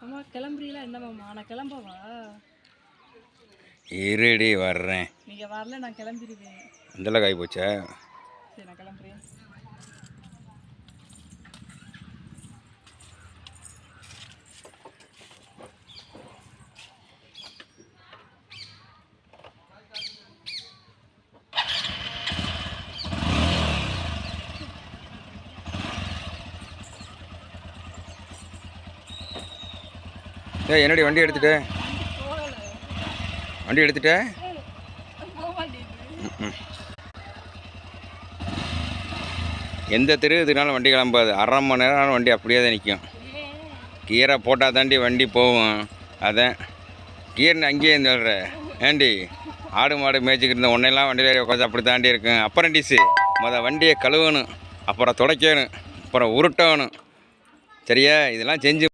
அம்மா கிளம்புறீங்களா? என்ன மாமா நான் கிளம்பவா? இருடி வர்றேன். நீங்கள் வரல நான் கிளம்பிடுவேன். அந்தளவுக்கு ஆகி போச்சா? ஏய் என்னடி வண்டி எடுத்துட்டு? வண்டி எடுத்துட்டு? எந்த தெரு இதுனாலும் வண்டி கிளம்பாது. அரை மணி நேரம் வண்டி அப்படியே தான் நிற்கும் கீரை போட்டால் தாண்டி வண்டி போகும். அதான். கீரை அங்கேயே சொல்கிற ஏண்டி ஆடு மாடு மேய்ச்சிக்கிட்டு இருந்த உன்னையெல்லாம் வண்டியில் ஏறி உட்காந்து அப்படி தாண்டி இருக்கும். அப்புறம் அப்புறண்டிஸு மொதல் வண்டியை கழுவணும். அப்புறம் துடைக்கணும். அப்புறம் உருட்டணும். சரியா? இதெல்லாம் செஞ்சு